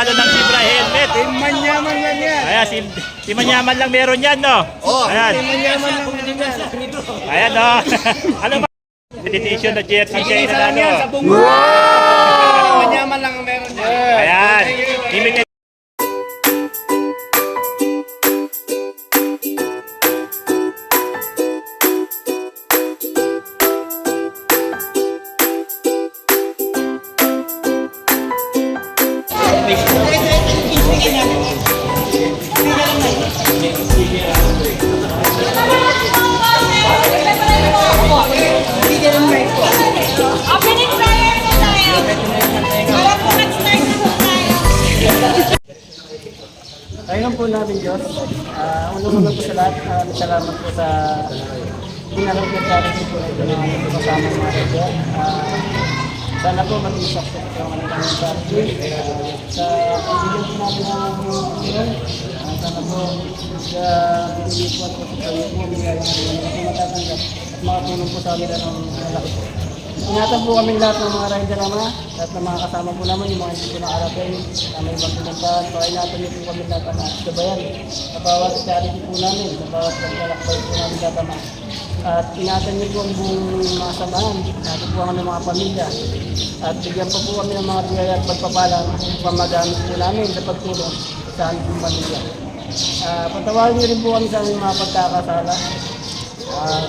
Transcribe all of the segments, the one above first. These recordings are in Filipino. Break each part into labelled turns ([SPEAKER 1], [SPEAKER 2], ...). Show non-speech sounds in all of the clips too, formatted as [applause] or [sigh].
[SPEAKER 1] manalo ng Zebra helmet.
[SPEAKER 2] Team Manyaman lang yan.
[SPEAKER 1] Ayan, si, si Manyaman lang meron yan, no?
[SPEAKER 2] Oh,
[SPEAKER 1] Ayan.
[SPEAKER 2] Team Manyaman lang yan.
[SPEAKER 1] Ayan, no? [laughs] ano ba? Edition na jersey siya inanalo.
[SPEAKER 2] yan Team Manyaman lang ang meron dyan.
[SPEAKER 1] Ayan. Limited
[SPEAKER 3] po
[SPEAKER 4] namin Diyos, uh, unang-unang po sa lahat, uh, salamat po sa ginarap na charity po ito na kasama ng mga. Uh, sana po maging success po ang kanilang charity. Sa pagbigan po natin ng Panginoon, uh, sana po sa binigay po at po sa kayo po, ng mga hindi matatanggap at makatulong po sa kanila ng malaki po. Ingatan po kami lahat ng mga rider ama, lahat ng mga kasama po naman, yung mga hindi po nakarapin, na may ibang pinuntahan, pakingatan niyo po kami lahat ng gabayan sa bawat charity po namin, sa bawat paglalakbay po namin lahat ama. At ingatan niyo po ang buong mga samahan, natin po kami ng mga pamilya. At bigyan pa po kami ng mga biyaya at pagpapalang pamagamit po namin sa pagtulong sa aming pamilya. Uh, patawarin niyo rin po kami sa aming mga pagkakasala. Ah,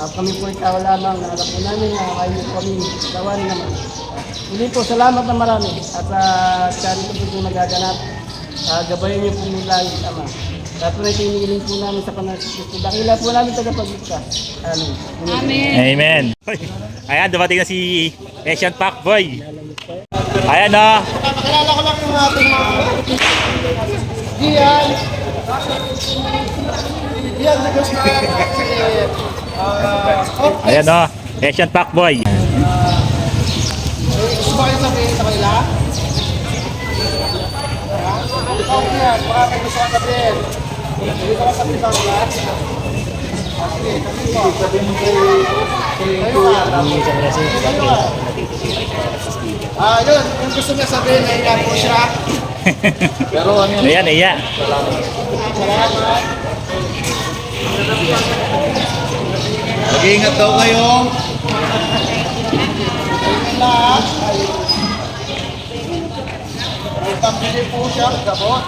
[SPEAKER 4] ah, kami po ikaw lamang na alam po namin na kayo po kami tawarin naman. Muli po, salamat na marami at sa charity po po nagaganap. Uh, gabayan niyo po mong lagi, Ama. At po na tiniling po namin sa panagsisis po. Dakila po namin tagapagligtas. Amen.
[SPEAKER 3] Amen.
[SPEAKER 1] Amen. Ayan, dumating na si Asian Pac Boy. Ayan, no?
[SPEAKER 2] Pakilala ko lang yung ating mga Gian. Gian na gusto na uh,
[SPEAKER 1] Ayan, no? Asian Pac Boy.
[SPEAKER 2] Gusto ba kayo sabihin sa kanila? Okay yan, baka kayo gusto ka sabihin. Hindi ka sabihin sa kanila? Okay, [laughs] sabihin mo. Kayo ka. Ah, yun, yung gusto niya sabihin, nahiya po siya. Pero ano yun?
[SPEAKER 1] Ayan, iya.
[SPEAKER 2] Salamat.
[SPEAKER 5] Mag-iingat daw kayo.
[SPEAKER 2] Po siya, gabot.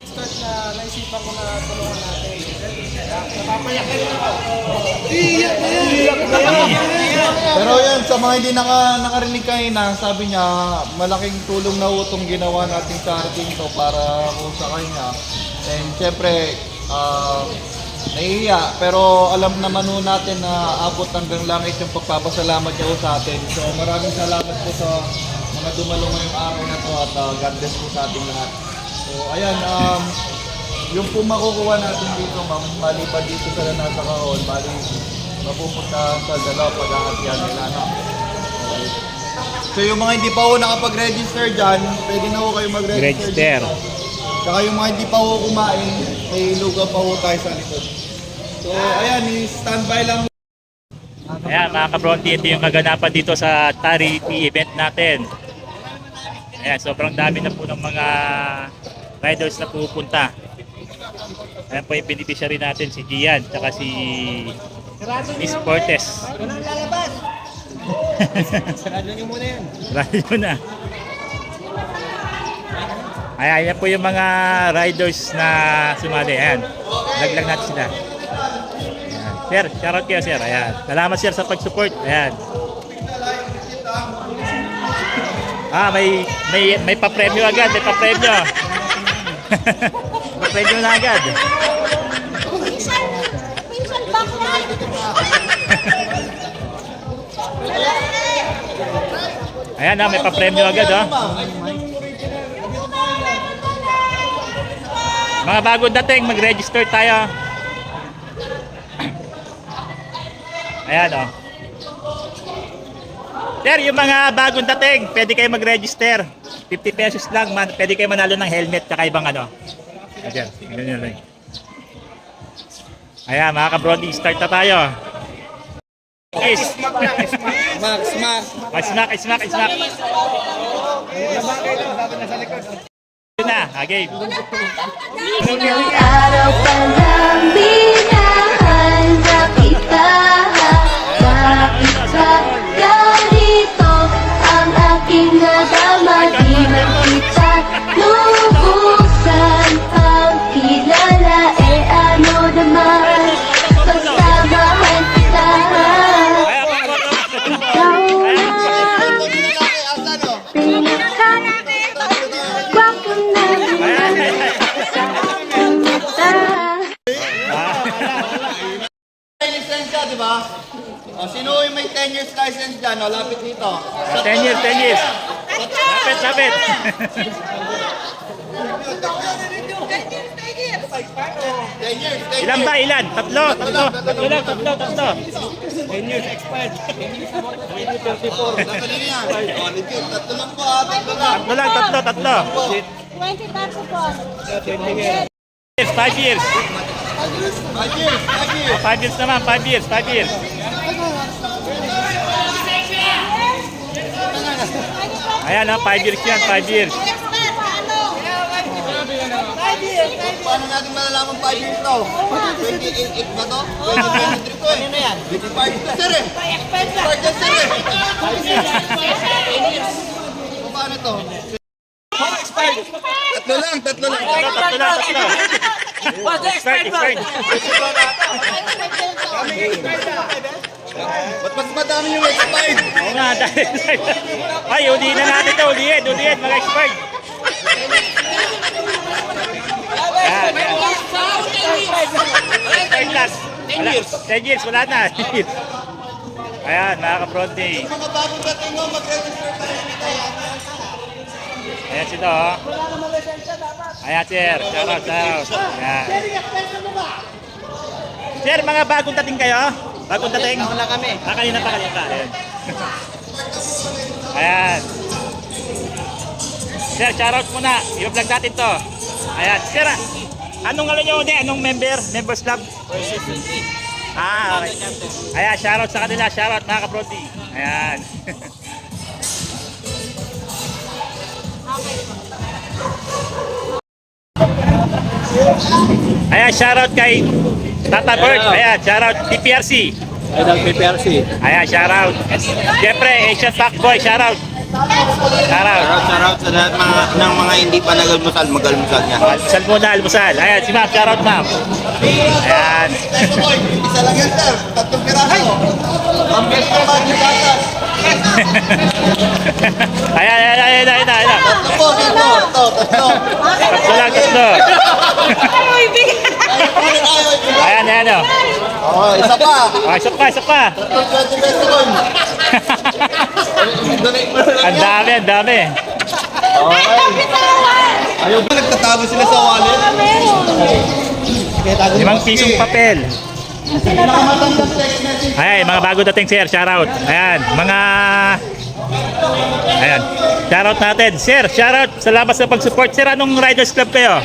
[SPEAKER 2] Start na naisipan ko na tulungan natin. Napapayak kayo. Iyak na yan! Iyak na yan!
[SPEAKER 5] Pero yan, sa mga hindi naka, nakarinig kanina, sabi niya, malaking tulong na utong ginawa nating charity to para po sa kanya. And syempre, ah, nahihiya, pero alam naman ho natin na abot hanggang langit yung pagpapasalamat niya sa atin. So maraming salamat po sa mga dumalo ngayong araw na to at ah, God bless po sa ating lahat. So ayan, um, yung po makukuha natin dito, ma'am, maliban dito sa nasa kahon, bali mapupunta sa dalawa pag-aatihan nila na. So yung mga hindi pa ho nakapag-register dyan, pwede na ho kayo mag-register
[SPEAKER 1] Register.
[SPEAKER 5] dito. Tsaka yung mga hindi pa ho kumain, may lugaw pa ho tayo sa likod. So ayan, i-standby lang
[SPEAKER 1] Ayan, mga kabronti, ito yung kaganapan dito sa charity event natin. Ayan, sobrang dami na po ng mga riders na pupunta. Ayan po yung beneficiary natin, si Gian, tsaka si Miss Cortez. [laughs]
[SPEAKER 2] Sarado niyo muna yan.
[SPEAKER 1] Radyo na. Ayan, yan po yung mga riders na sumali. Ayan, laglag natin sila. Ayan. Sir, shoutout kayo sir. Ayan. Salamat sir sa pag-support. Ayan. Ah, may may may pa-premyo agad, may pa-premyo. [laughs] pa-premyo na agad. Ayan na, may pa-premyo agad oh. Mga bagong dating, mag-register tayo. Ayan oh. Sir, yung mga bagong dating, pwede kayo mag-register. 50 pesos lang, man, pwede kayo manalo ng helmet tsaka ibang ano. Ayan, ganyan lang. Ayan, mga ka-Brody, start na tayo. Is,
[SPEAKER 5] Max, Max.
[SPEAKER 1] smack, smack, smack. Yun na, ah, game.
[SPEAKER 6] Ilang araw pa lang binahanda kita Bakit ba
[SPEAKER 5] 10 years,
[SPEAKER 1] 10 years. Lapit, lapit.
[SPEAKER 5] 10 years, 10
[SPEAKER 1] Ilan
[SPEAKER 5] years.
[SPEAKER 1] ba? Ilan? Tatlo, tatlo. Tatlo lang, tatlo, tatlo.
[SPEAKER 5] Tatlo yan. O, legit. Tatlo lang po. Tatlo lang.
[SPEAKER 1] Tatlo lang, tatlo, tatlo.
[SPEAKER 7] 20 pesos po.
[SPEAKER 1] 5 years.
[SPEAKER 5] 5 years, 5 years.
[SPEAKER 1] 5 years naman, 5 years, 5 years. Ayan, 5 years yan, 5 years.
[SPEAKER 5] Paano natin malalaman 5 years to? 28 ba to? 2023 to eh. Ano yan? 25 to sir eh. Expired yan sir eh. O, Paano to? Tatlo lang, tatlo lang.
[SPEAKER 1] Tatlo, tatlo lang, tatlo. Expired, expired.
[SPEAKER 5] Ba't mas madami yung expired?
[SPEAKER 1] Oo nga, dahil. Ay, ulihin na natin ito, ulihin, ulihin, mga expired. Ayan, ayan. Expired last. 10 years. 10 years, wala na. Ayan, mga ka-Bronte.
[SPEAKER 5] Mga bagong dating mo, mag-register tayo dito.
[SPEAKER 1] Ayan sila, oh. Ayan, sir. Shout out, shout out. Ayan. Sir, mga bagong dating kayo? Bagong dating? Wala kami. Ah, kanina pa, kanina pa. Ayan. Ayan. Sir, shout out muna. I-vlog natin to. Ayan. Sir, ah, anong ano nyo ulit? Anong member? Members club? Ah, okay. Ayan, shout out sa kanila. Shout out mga kabrodi. Ayan. [laughs] Ayan, shoutout kay Tata Bird. Ayan, shoutout PPRC.
[SPEAKER 8] Idol PPRC.
[SPEAKER 1] Ayan, shoutout. Siyempre, Asian Pack Boy, shoutout. Shoutout.
[SPEAKER 9] Shoutout sa lahat mga, ng mga hindi pa nagalmusal, magalmusal niya.
[SPEAKER 1] Almusal muna, almusal. Ayan, si ma'am, shoutout ma'am. Ayan.
[SPEAKER 5] Isa lang yan sir. Tatlong piraso. Pambili ng bagong gatas.
[SPEAKER 1] Ayan, ayan, ayan, ayan, ayan, ayan.
[SPEAKER 5] Tatlo po. Ito, tatlo.
[SPEAKER 1] Tatlo lang, tatlo.
[SPEAKER 5] Kunin tayo. [laughs]
[SPEAKER 1] Ayan, ayan, oh.
[SPEAKER 5] Oh, isa pa.
[SPEAKER 1] Oh, isa pa, isa pa.
[SPEAKER 5] Tatlong 20 pesos lang [laughs]
[SPEAKER 1] Ang dami, ang dami.
[SPEAKER 5] Ayaw ba nagtatago sila sa wallet?
[SPEAKER 1] Limang pisong papel. Ayan, mga bago dating sir, shoutout. Ayan, mga... Ayan, shoutout natin. Sir, shoutout. Salamat sa pag-support. Sir, anong riders club kayo?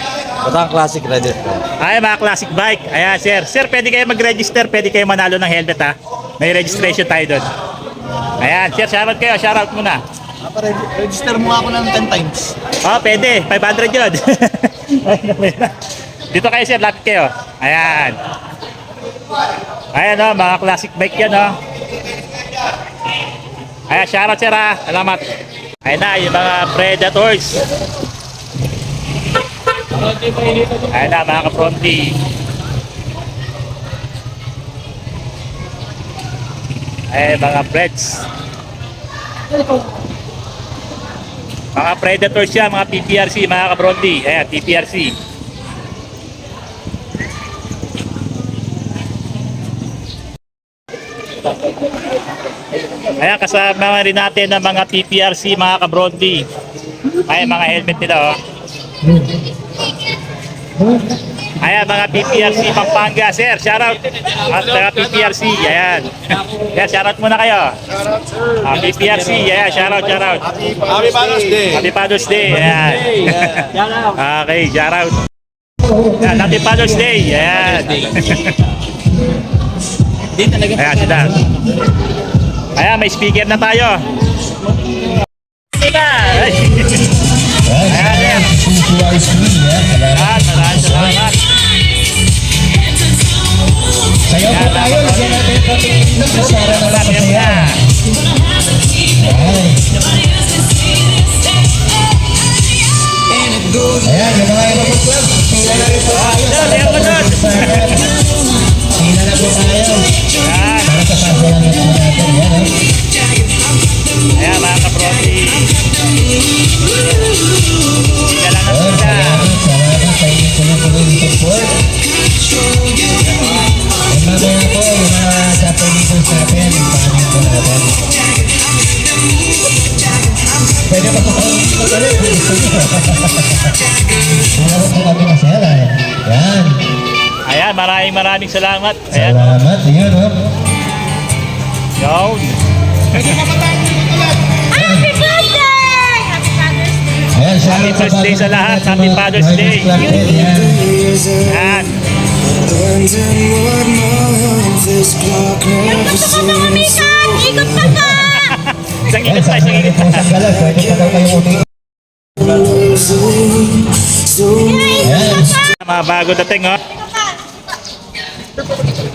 [SPEAKER 9] Batang Classic Rider.
[SPEAKER 1] Ay, mga classic bike. Ayan, sir. Sir, pwede kayo mag-register. Pwede kayo manalo ng helmet, ha? May registration tayo doon. Ayan, sir, shoutout kayo. Shoutout muna.
[SPEAKER 5] Register mo ako ng 10 times.
[SPEAKER 1] Oh, pwede. 500 yun. [laughs] Dito kayo, sir. Lapit kayo. Ayan. Ayan, oh, mga classic bike yan, oh. Ayan, shoutout, sir, ha. Salamat. Ayan na, yung mga predators. Ayan na, mga ka-fronty. Ayan, mga preds. Mga predators yan, mga PPRC, mga kabrondi. Ayan, PPRC. Ayan, kasama rin natin ng mga PPRC, mga kabrondi. Ayan, mga helmet nila, oh. Ayan, mga PPRC Pampanga, sir. Shoutout. At mga PPRC, ayan. [laughs] Ayan, shoutout muna kayo. Ah, PPRC, ayan, shoutout, shoutout.
[SPEAKER 9] Happy Father's Day!
[SPEAKER 1] Happy Father's Day. Ayan. [laughs] okay, shout out. Yan, Happy Father's Day. Yan. Ayan [laughs] sila. Ayan, may speaker na tayo. Sila.
[SPEAKER 5] Pwede pa gusto nyo. Meron po kami. Yan.
[SPEAKER 1] Ayan, maraming maraming salamat. Ayan,
[SPEAKER 5] Salamat. Yan, oh.
[SPEAKER 1] yun.
[SPEAKER 10] Happy birthday! Happy Father's Day!
[SPEAKER 5] Ayan,
[SPEAKER 1] Happy Father's Day sa lahat. Happy Father's Day.
[SPEAKER 5] Club din, yan.
[SPEAKER 1] Ayan.
[SPEAKER 10] Yung gusto ko pa umikan! Ikot pa ka!
[SPEAKER 1] Isang ikot pa,
[SPEAKER 5] sa
[SPEAKER 1] isang
[SPEAKER 5] mga
[SPEAKER 1] ikot pa.
[SPEAKER 5] pwede pa daw kayo umikot. Ayan.
[SPEAKER 1] Mga bago dating, oh.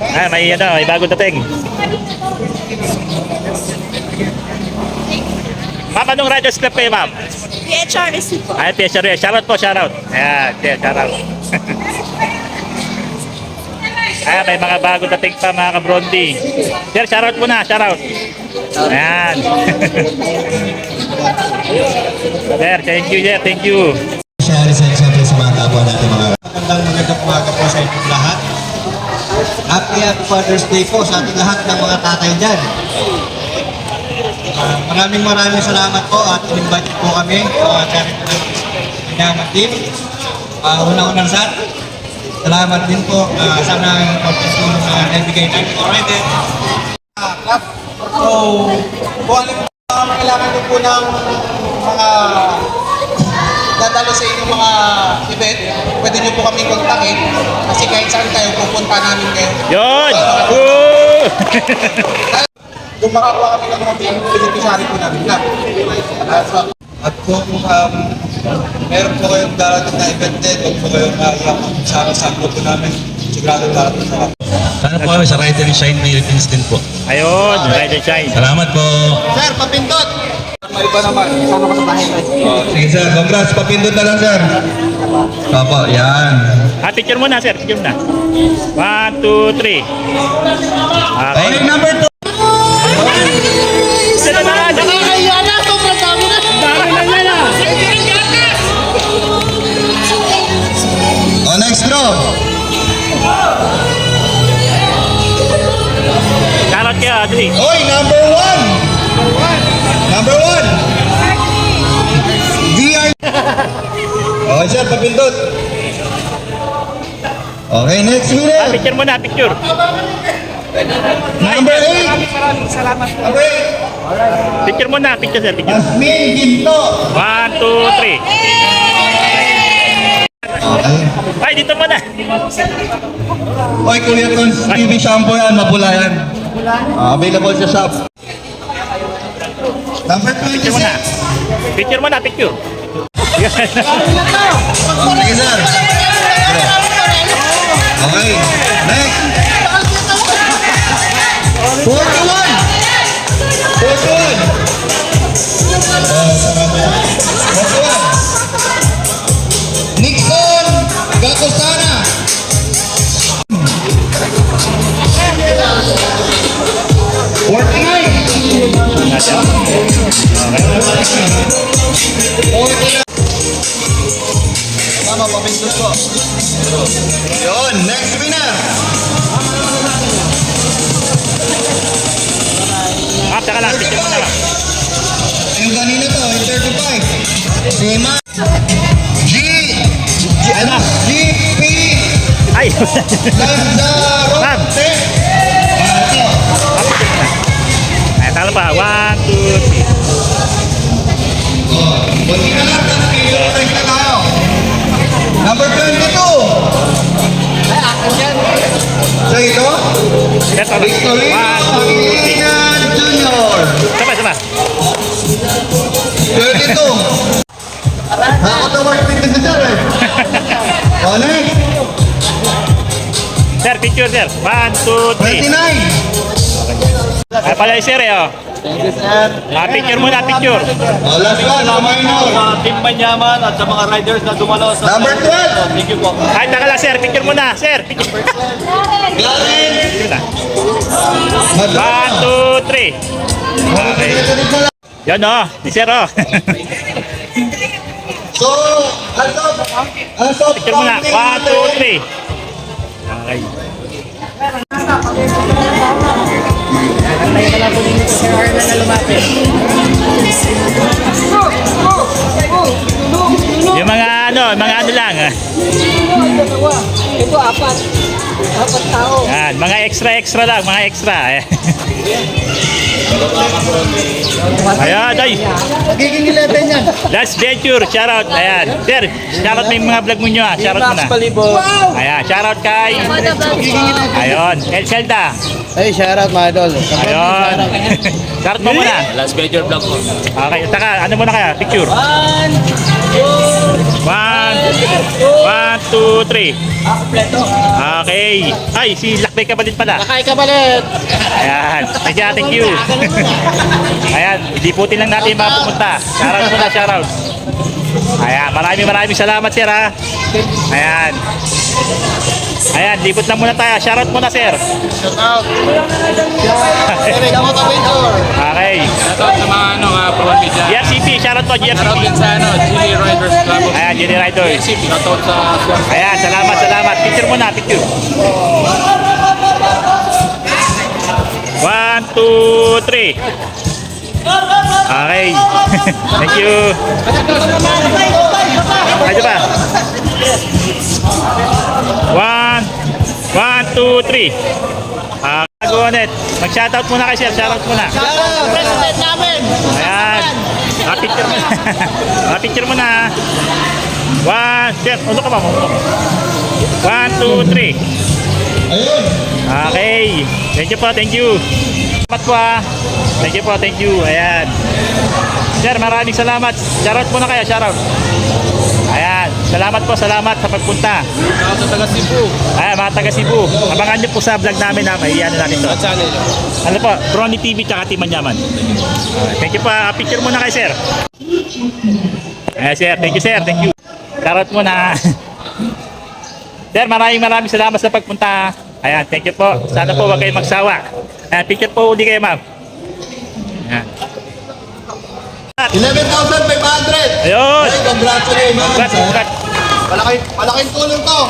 [SPEAKER 1] Ah, may ano, may bago dating. Ma'am, anong Riders Club kayo, ma'am?
[SPEAKER 10] PHRS po.
[SPEAKER 1] Tia Sharia. Shoutout po, shoutout. Ayan, Tia, [laughs] shoutout. Ayan, may mga bago dating pa, mga kabrondi. Sir, shoutout muna, shoutout. Ayan. [laughs] sir, thank you, sir, thank you.
[SPEAKER 5] Share sa siyempre sa mga kapwa natin mga Magandang magandang umaga po sa inyong lahat. Happy Happy Father's Day po sa ating lahat ng mga tatay dyan. Ah, maraming maraming salamat po at in-invite po kami sa charity ng Pinyaman Team. Uh, Unang-unang sa salamat din po ah, sa mga pagpapulong na naibigay namin already.
[SPEAKER 11] Club. So, kung ano mga kailangan nyo po ng mga dadalo sa inyong mga event, pwede nyo po kami kontakin kasi kahit saan kayo, pupunta namin kayo.
[SPEAKER 1] Yun! Woo! [laughs]
[SPEAKER 11] Kung makakuha kami ng mga beneficiary po namin. Uh,
[SPEAKER 5] At kung um, meron po kayong darating na event din, huwag po kayong naiyak sa amin sa grupo namin. Sigurado darating sa
[SPEAKER 12] Sana po kami sa Ride and Shine Philippines din po.
[SPEAKER 1] Ayun, ride and shine.
[SPEAKER 12] Salamat po.
[SPEAKER 11] sir, papindot! May iba naman. Sama ko sa bahay ko.
[SPEAKER 5] Sige sir, congrats. Papindot na lang sir. Opo, yan.
[SPEAKER 1] Ah, picture muna, sir. Picture muna. One, two, three. Okay.
[SPEAKER 5] Okay, number two.
[SPEAKER 1] Adri.
[SPEAKER 5] Oy, number one. Number one. VR. Okay sir, papindot. Okay, next
[SPEAKER 1] Ah,
[SPEAKER 5] winner.
[SPEAKER 1] picture muna, picture.
[SPEAKER 5] Number eight. Number eight.
[SPEAKER 1] Picture muna, picture, sir. Picture.
[SPEAKER 5] Asmin Ginto.
[SPEAKER 1] One, two, three.
[SPEAKER 5] Okay.
[SPEAKER 1] Ay, dito muna.
[SPEAKER 5] Oy, Kuya Tons, TV shampoo yan, mapula yan. Ah, available sa shop. Number
[SPEAKER 1] Picture muna.
[SPEAKER 5] 26.
[SPEAKER 1] Picture muna, picture.
[SPEAKER 5] Sige, sir. Okay, next. 41. 41. Oh, sarap yan. 41. Nixon Gatosana. Tama, papindot ko. Yun, next winner.
[SPEAKER 1] Ah, saka lang, picture muna lang.
[SPEAKER 5] Yung kanina to, yung 35. Si Ma. G. G. Ano? GP.
[SPEAKER 1] Ay,
[SPEAKER 5] Lanzarote.
[SPEAKER 1] Paano pa? One, two, three.
[SPEAKER 5] Buti na lang, tapos kayo na tayo. Number 22.
[SPEAKER 1] Ay,
[SPEAKER 5] akin
[SPEAKER 1] yan. Sa ito? Oh. Ito.
[SPEAKER 5] Victorino Pangilinan Junior.
[SPEAKER 1] Sama, sama.
[SPEAKER 5] 32. Ako na work dito sa sir eh. [laughs] Oh,
[SPEAKER 1] sir, picture sir. One, two, three.
[SPEAKER 5] 29.
[SPEAKER 1] Ay, pala yung sir, eh, oh.
[SPEAKER 11] Thank you, sir.
[SPEAKER 1] Ah, picture muna, picture.
[SPEAKER 5] O, last one, sa minor.
[SPEAKER 11] Team Manyaman at sa mga riders na dumalo sa...
[SPEAKER 5] Number 12.
[SPEAKER 11] Thank you po.
[SPEAKER 1] Ay, taka lang, sir. Picture muna, sir. Picture.
[SPEAKER 5] Madonna.
[SPEAKER 1] One, two, three. Okay. Yan, oh. Di sir, oh.
[SPEAKER 5] So, also, also,
[SPEAKER 1] Picture muna. One, two, three. Okay. Yung mga ano, mga ano lang. ah.
[SPEAKER 4] Ito, apat. Apat tao.
[SPEAKER 1] Yan, mga extra extra lang, mga extra. eh. Ayan, ay.
[SPEAKER 11] Magiging 11 yan.
[SPEAKER 1] Last venture, shoutout. Ayan. Sir, shoutout mo yung mga vlog mo nyo ah. Shoutout mo na. Ayan, shoutout kay. Ayun, El Celda.
[SPEAKER 11] Hey, shout out mga idol.
[SPEAKER 1] Ayun. [laughs] shoutout mo muna.
[SPEAKER 11] Last major vlog ko.
[SPEAKER 1] Okay, taka, ano muna kaya? Picture. One, one, two, three. Okay. Ay, si Lakbay Kapalit pala.
[SPEAKER 2] Kay Kabalit.
[SPEAKER 1] Ayan. Thank you, thank you. Ayan, iliputin lang natin yung mga pumunta. Shoutout muna, shoutout. Ayan, maraming maraming salamat, sir, ha. Ayan. Ayan, lipot lang muna tayo. Shoutout muna, sir.
[SPEAKER 11] Shout out. Eric, Venture.
[SPEAKER 1] Okay.
[SPEAKER 13] Shoutout sa mga ano, mga pro media.
[SPEAKER 1] GRCP, shoutout po,
[SPEAKER 13] Shoutout
[SPEAKER 1] GRCP.
[SPEAKER 13] din sa ano, Chili Riders Club
[SPEAKER 1] Ayan, Jenny Riders.
[SPEAKER 13] Shoutout sa
[SPEAKER 1] Ayan, salamat, salamat. Picture muna, picture. One, two, three. Okay. [laughs] Thank you. Ano pa? One, one, two, three. Ah, go on it. Mag-shoutout muna kayo, sir. Shoutout muna.
[SPEAKER 2] President namin.
[SPEAKER 1] Ayan. Ah, picture mo. ah, [laughs] picture mo na. One, sir, ulo ka ba? Ulo. One, two, three.
[SPEAKER 5] Ayun.
[SPEAKER 1] Okay. Thank you po, thank you. Salamat po ah. Thank you po, thank you. Ayan. Sir, maraming salamat. Shoutout muna kayo, shoutout. Salamat po, salamat sa pagpunta.
[SPEAKER 13] Sa taga Cebu.
[SPEAKER 1] Ayan, mga taga Cebu. Abangan niyo po sa vlog namin na may ano natin to.
[SPEAKER 13] At channel.
[SPEAKER 1] Ano po, Brony TV tsaka Team Manyaman. Okay, thank you pa. Picture muna kay sir. Ayan sir, thank you sir, thank you. Shoutout muna. [laughs] sir, maraming maraming salamat sa pagpunta. Ayan, thank you po. Sana po wag kayong magsawa. Ayan, picture po uli kayo ma'am. Ayan.
[SPEAKER 5] 11,500.
[SPEAKER 1] Ayun!
[SPEAKER 5] Ay, congratulations.
[SPEAKER 1] Congrats,
[SPEAKER 5] sir.
[SPEAKER 1] congrats.
[SPEAKER 5] Malaking, malaking tulong to.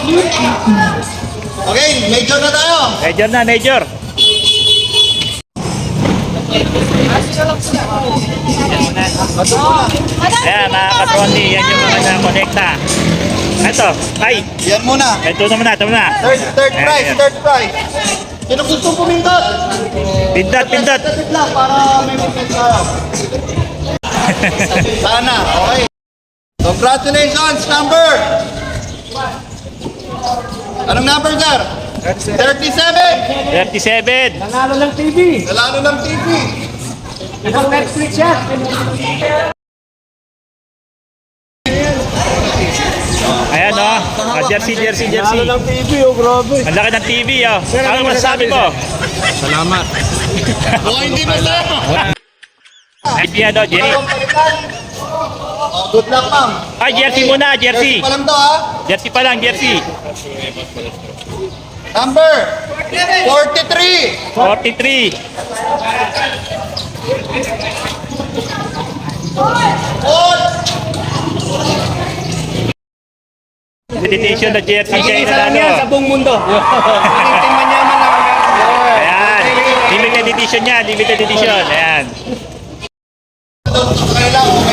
[SPEAKER 5] Okay, major na tayo.
[SPEAKER 1] Major na, major. Ayan, mga katroni, yan yung mga na-connecta. Ito, ay,
[SPEAKER 5] Yan muna.
[SPEAKER 1] ito na muna, ito muna.
[SPEAKER 5] Third, third prize, third prize. Sino gustong pumindot?
[SPEAKER 1] Pindot, pindot.
[SPEAKER 5] Dapat lang para may pindot. [laughs] Sana, okay. Congratulations, number. Anong number, sir? 37.
[SPEAKER 1] 37.
[SPEAKER 4] Nanalo ng TV.
[SPEAKER 5] Nalalo ng TV.
[SPEAKER 4] Ibang Netflix yan.
[SPEAKER 1] Ayan o. Oh. jersey, jersey, jersey.
[SPEAKER 2] ng TV, oh, grabe.
[SPEAKER 1] Ang laki ng TV oh. Ano masasabi mo?
[SPEAKER 13] Salamat. [laughs]
[SPEAKER 5] O, hindi masaya.
[SPEAKER 1] TV ano, Jenny?
[SPEAKER 5] Oh, good luck, ma'am.
[SPEAKER 1] Ay, jersey muna, jersey.
[SPEAKER 5] Pa lang to, ha?
[SPEAKER 1] Jersey pa lang, jersey.
[SPEAKER 5] Number 43.
[SPEAKER 1] 43.
[SPEAKER 5] Odd.
[SPEAKER 1] Meditation na jersey kayo na ano.
[SPEAKER 2] buong mundo. [laughs]
[SPEAKER 1] Ayan. Limited edition yan, limited edition. Ayan.
[SPEAKER 5] Okay lang,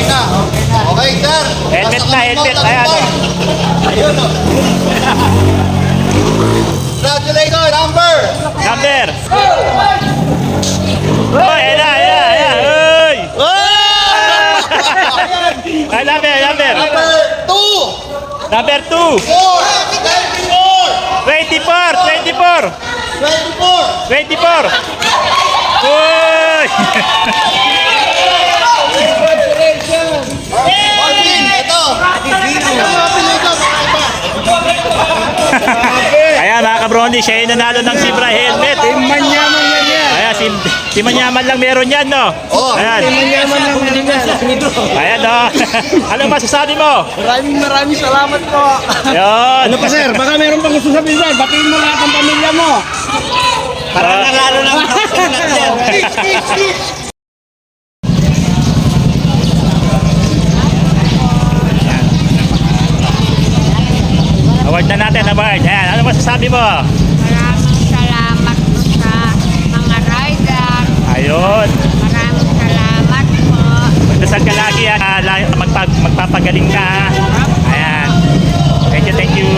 [SPEAKER 5] Number 2. 4. 24.
[SPEAKER 1] 24, 24. 24! Uy!
[SPEAKER 5] Marvin, ito!
[SPEAKER 1] Ayan mga kabrondi, siya yung nanalo ng Zebra helmet. Team Manyaman si, si Manyaman lang meron yan, no?
[SPEAKER 5] Oo.
[SPEAKER 1] Ayan.
[SPEAKER 14] Manyaman lang yan.
[SPEAKER 1] Ayan, no? [laughs] ano masasabi mo?
[SPEAKER 14] Maraming maraming salamat po.
[SPEAKER 1] Yun.
[SPEAKER 2] Ano pa sir, baka meron pang gusto sabihin sir, batiin mo lahat ng pamilya mo.
[SPEAKER 1] Para
[SPEAKER 9] Lalo lang [laughs]
[SPEAKER 1] Award na natin, award. Ayan, ano masasabi mo? Ayun.
[SPEAKER 10] Maraming salamat po.
[SPEAKER 1] Magdasal ka lagi ah. ah, ha. Magpag, magpapagaling ka. Ah. Ayan. Thank you, thank you.